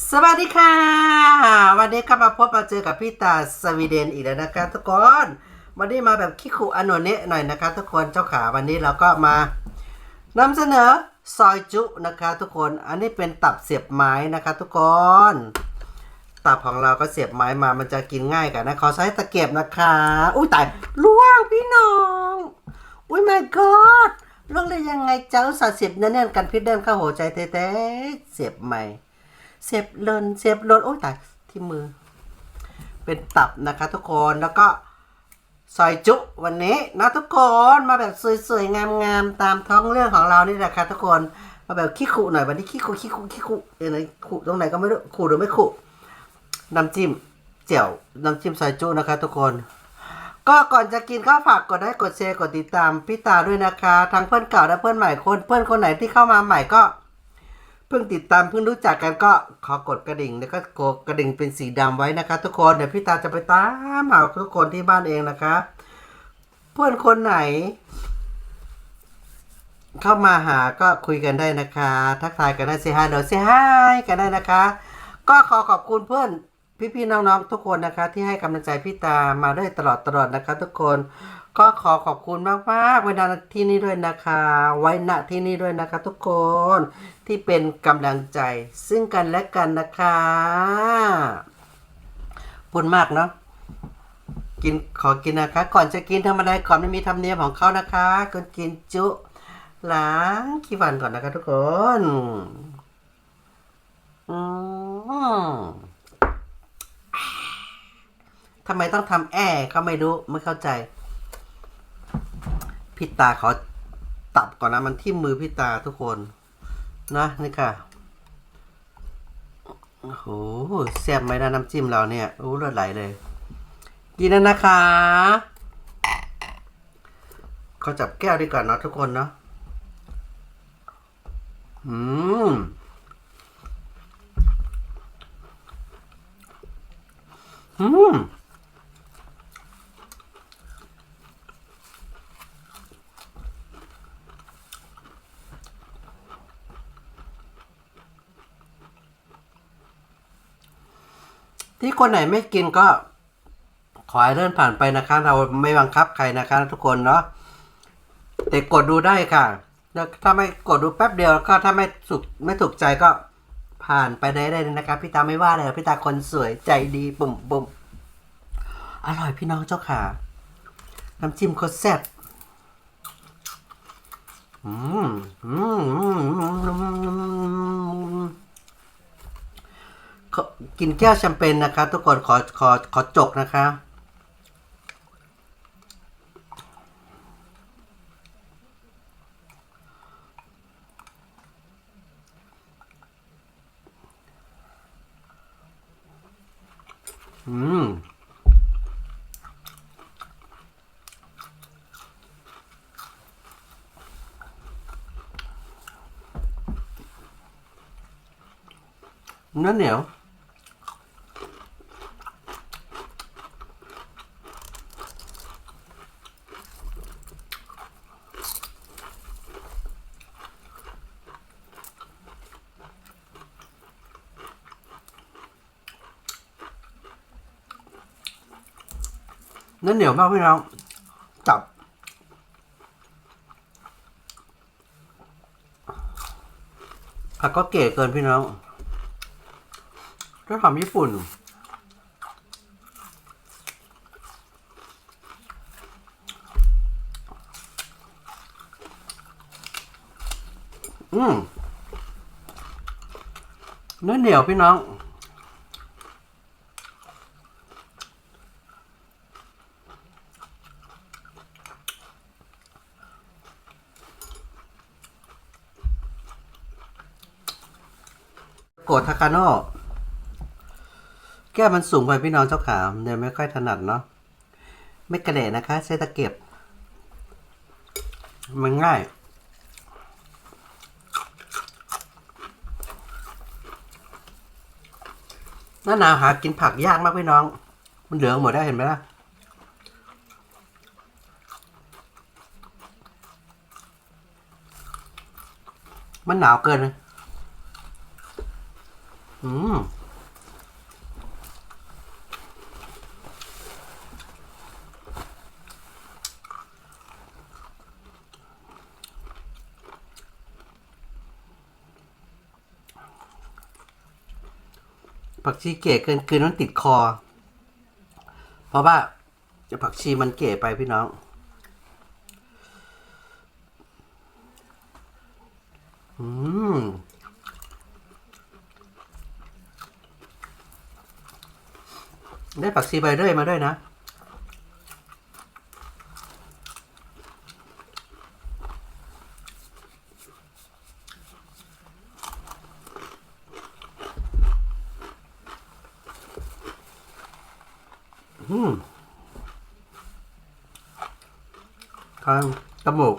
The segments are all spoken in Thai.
สวัสดีค่ะ วันนี้ก็มาพบมาเจอกับพี่ตาสวีเดนอีกแล้วนะคะทุกคนวันนี้มาแบบคิคุอโนเนะหน่อยนะคะทุกคนเจ้าขาวันนี้เราก็มานำเสนอซอยจุนะคะ ทุกคนอันนี้เป็นตับเสียบไม้นะคะ ทุกคน ตับของเราก็เสียบไม้มามันจะกินง่ายกันนะขอใช้ตะเกียบนะคะอุ้ยตายล่วงพี่น้องอุ้ย my god ล่วงได้ยังไงเจ้าสาห์เสียบแน่นๆกันพิษเดินเข้าหัวใจแท้ๆเสียบใหม่ เสียบเลนเสียบเลนโอ้ยตายที่มือ เป็นตับนะคะทุกคนแล้วก็ซอยจุวันนี้นะทุกคนมาแบบสวยๆงามๆตามท้องเรื่องของเรานี่แหละค่ะทุกคนมาแบบขี้ขุหน่อยวันนี้ขี้ขุขี้ขุขี้ขุเอ้ยไหนขุตรงไหนก็ไม่รู้ขุหรือไม่ขุน้ำจิ้มเจียวน้ำจิ้มซอยจุนะคะทุกคน ก็ก่อนจะกินก็ฝากกดไลค์กดแชร์กดติดตามพี่ตาด้วยนะคะ ทั้งเพื่อนเก่าและเพื่อนใหม่คนเพื่อนคนไหนที่เข้ามาใหม่ก็ พิ่งติดตามเพิ่งรู้จักกันก็ขอกดกระดิ่งแล้วก็กดกระดิ่งเป็นสีดำไว้นะคะ ทุกคนเดี๋ยวพี่ตาจะไปตามหาทุกคนที่บ้านเองนะคะ เพื่อนคนไหน เข้ามาหาก็คุยกันได้นะคะ ทักทายกันได้เซฮายเดี๋ยวเซฮายกันได้นะคะ ก็ขอขอบคุณเพื่อนพี่ๆน้องๆทุกคนนะคะ ที่ให้กำลังใจพี่ตามาด้วยตลอดตลอดนะคะ ทุกคน ก็ขอขอบคุณมากๆไว้ณที่นี้ด้วยนะคะ ไว้ณที่นี้ด้วยนะคะ ทุกคนที่เป็นกำลังใจ ซึ่งกันและกันนะคะพูดมากเนาะกินขอกินนะคะ ก่อนจะกินทำอะไรก่อนไม่มีธรรมเนียมของเขานะคะก่อนกินจุล้างขี้ฟันก่อนนะคะทุกคนอืมทำไมต้องทำแอก็ไม่รู้ไม่เข้าใจ พี่ตาขอตับก่อนนะมันที่มือพี่ตาทุกคนนะนี่ค่ะโอ้โหแซ่บไหมนะน้ำจิ้มเราเนี่ยโอ้เลือดไหลเลยกินแล้วนะคะขอจับแก้วดีกว่าเนาะทุกคนเนาะอืมอืม ที่คนไหนไม่กินก็ขอให้เลื่อนผ่านไปนะคะ เราไม่บังคับใครนะคะทุกคนเนาะแต่กดดูได้ค่ะแล้วถ้าไม่กดดูแป๊บเดียวก็ถ้าไม่สุกไม่ถูกใจก็ผ่านไปได้เลยนะคะพี่ตาไม่ว่าเลยพี่ตาคนสวยใจดีปุ่มปุ่มอร่อยพี่น้องเจ้าค่ะ น้ำจิ้มโคตรแซ่บอืมอืมอืม กินแก้วแชมเปญนะคะทุกคนขอขอขอจกนะคะอืมเนื้อเหนียว เนื้อเหนียวมากพี่น้องจับ ผักก็เก๋เกินพี่น้องถ้าทำญี่ปุ่น อืมเนื้อเหนียวพี่น้อง โกดทากาโน่แก้มันสูงไปพี่น้องเจ้าขาเนี่ยไม่ค่อยถนัดเนาะไม่กระเดะนะคะ ใช้ตะเกียบ มันง่ายหน้าหนาวหากินผักยากมากพี่น้อง มันเหลืองหมดได้เห็นไหมล่ะมันหนาวเกินเลย อืมผักชีเก๋เกินเกินมันติดคอ เพราะว่าผักชีมันเก๋ไปพี่น้อง อืม ได้ ผักชีใบเรื่อยมาด้วยนะอืมทางจมูก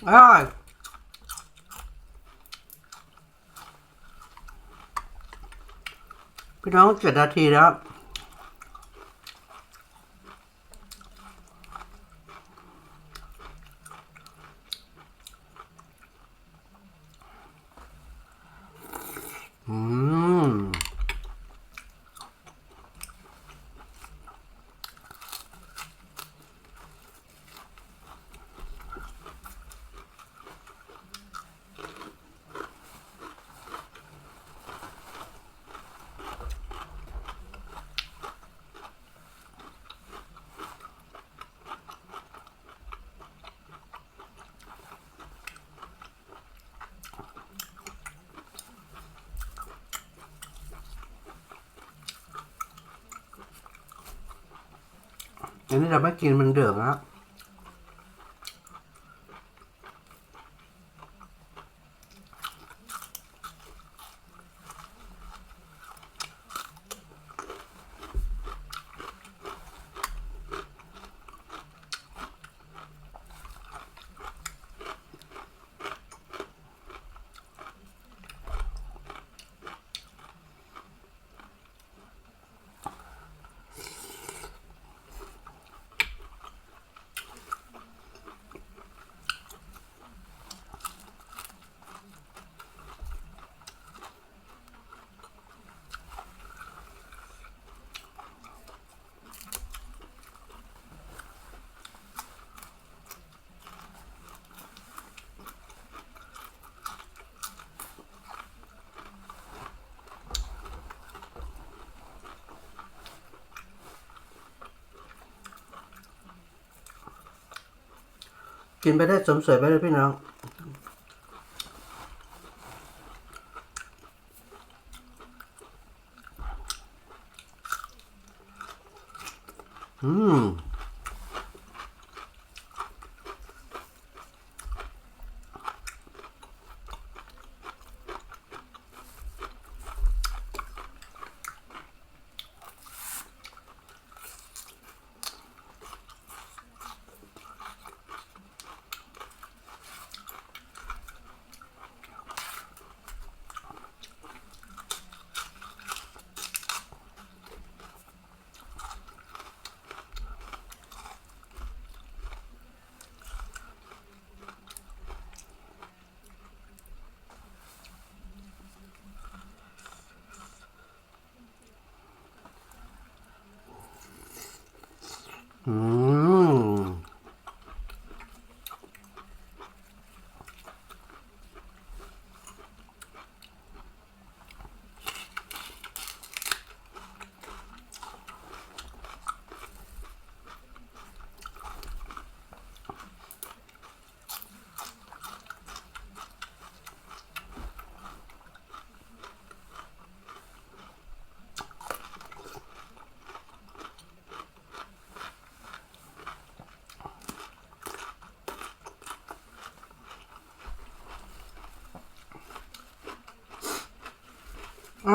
อืมอร่อยพี่น้องเจ็ดนาทีแล้ว อืม อันนี้เราไม่กินมันเดือดนะ กินไปได้สมสวยไปเลยพี่น้อง อืม อืม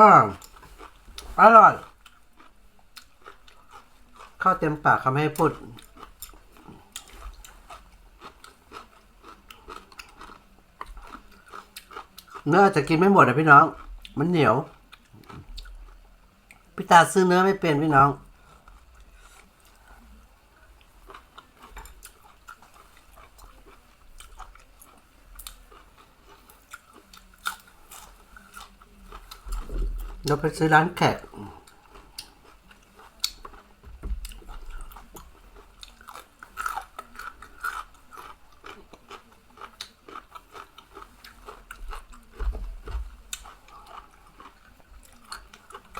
อ่าอร่อย ข้าวเต็มปากคำให้พูด เนื้อจะกินไม่หมดนะพี่น้อง มันเหนียว พี่ตาซื้อเนื้อไม่เป็นพี่น้อง ไปซื้อร้านแขก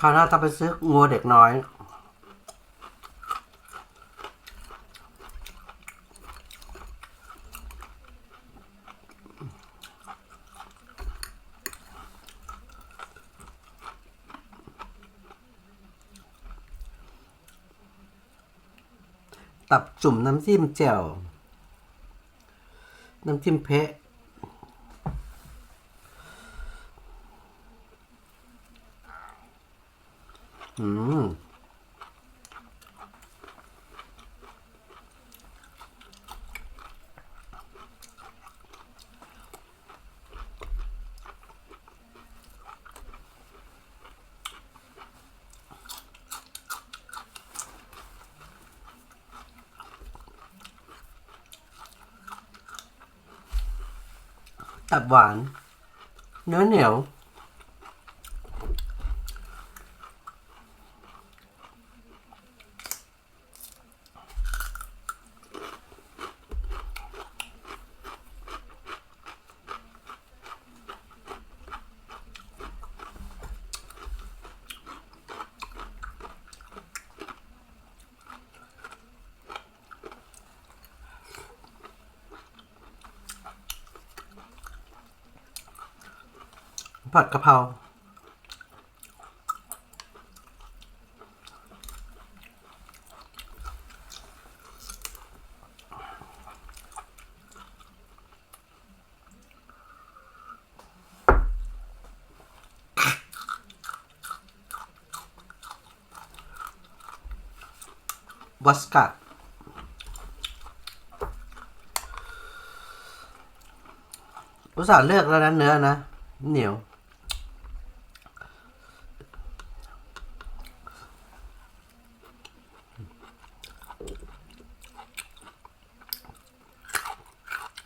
คราวหน้าต้องไปซื้องัวเด็กน้อย ตับจุ่มน้ำจิ้มแจ่ว น้ำจิ้มเพะ อืม ตับหวานเนื้อเหนียว ผัดกะเพราวัสกัดอุตส่าห์เลือกแล้วนะเนื้อนะเหนียว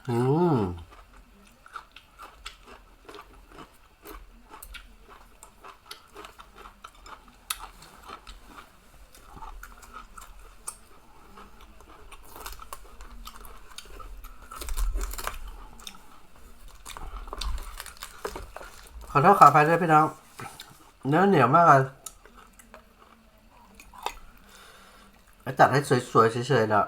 อืม ข อโทษขออภัยด้วยพี่น้อง เนื้อเหนียวมากเลยจัดให้สวยๆเฉยๆเนาะ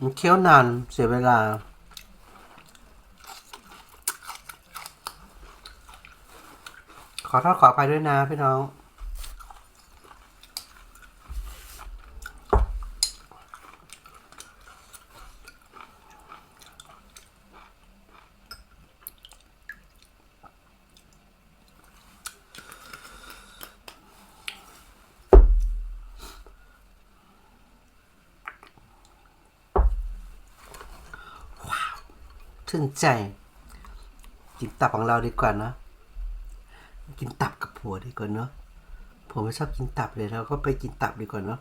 มันเคี้ยวนานเสียเวลา ขอโทษขออภัยด้วยนะพี่น้อง ชื่นใจ กินตับของเราดีกว่าเนาะกินตับกับผัวดีกว่าเนอะผมไม่ชอบกินตับเลยเราก็ไปกินตับดีกว่าเนอะ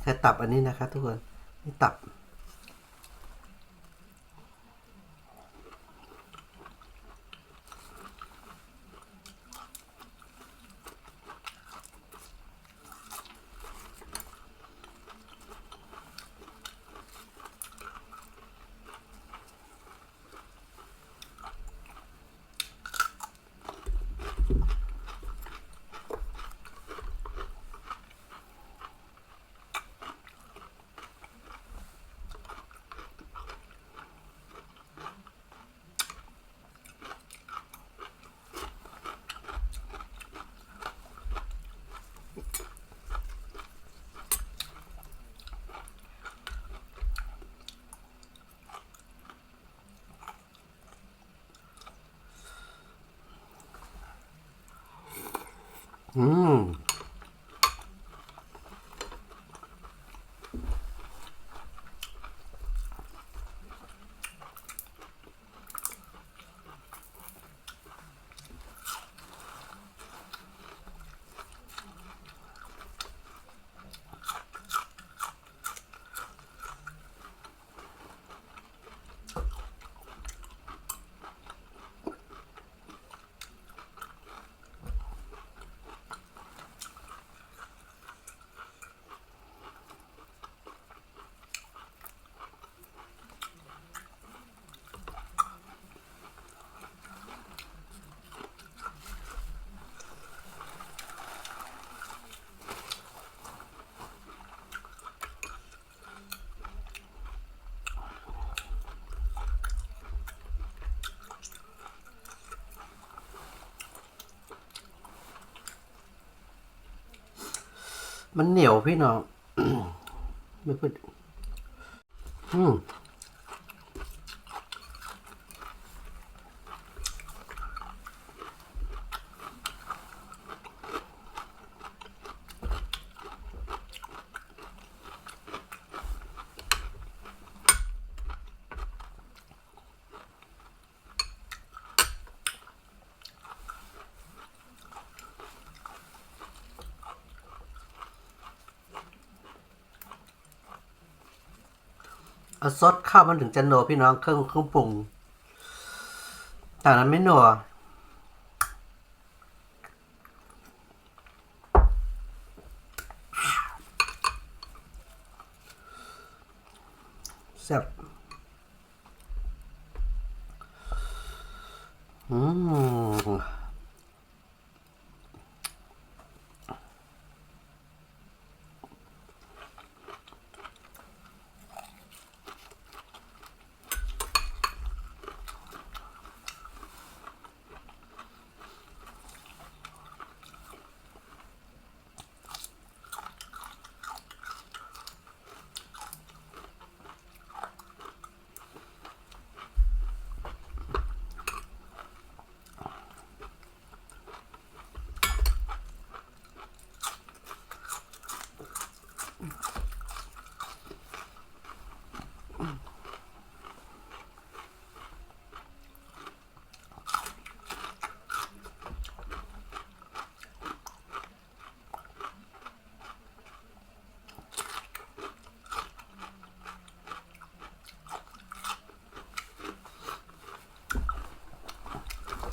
แค่ตับอันนี้นะครับทุกคนนี่ตับ มันเหนียวพี่น้องไม่พูดอืม เอาซดข้าวมันถึงจะนัวพี่น้องเครื่องเครื่องปรุงแต่นั้นไม่นัวแซ่บอืม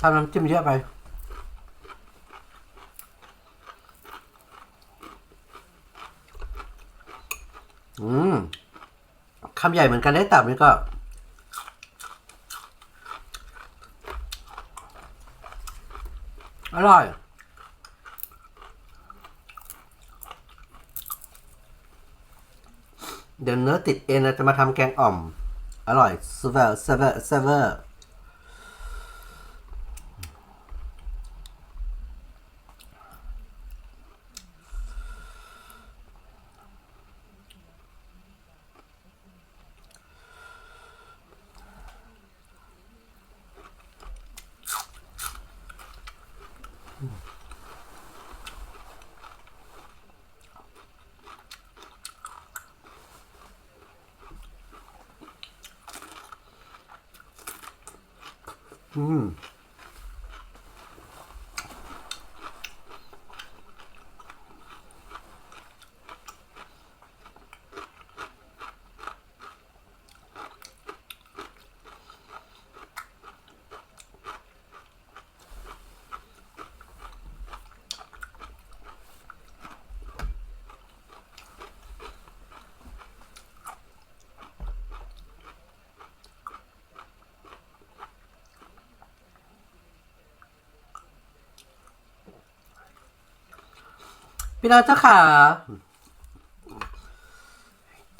ทำน้ำจิ้มเยอะไปอืมคำใหญ่เหมือนกันได้ตับนี่ก็ อร่อย เดี๋ยวเนื้อติดเอ็นจะมาทำแกงอ่อม อร่อยเซเวอร์เซเวอร์เซเวอร์ อื พี่น้องเจ้าขา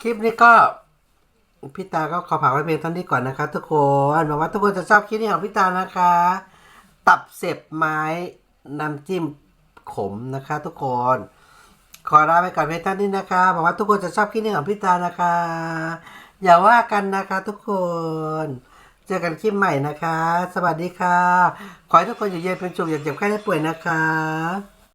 คลิปนี้ก็พี่ตาก็ขอฝากไว้เพียงเท่านี้ก่อนนะคะ ทุกคนหวังว่าทุกคนจะชอบคลิปนี้ของพี่ตานะคะ ตับเสียบไม้น้ำจิ้มขมนะคะ ทุกคน ขอลาไปก่อนเพียงเท่านี้นะคะหวังว่าทุกคนจะชอบคลิปนี้ของพี่ตานะคะ อย่าว่ากันนะคะ ทุกคน เจอกันคลิปใหม่นะคะ สวัสดีค่ะ ขอให้ทุกคนอยู่เย็นเป็นสุขอย่าเจ็บไข้ได้ป่วยนะคะ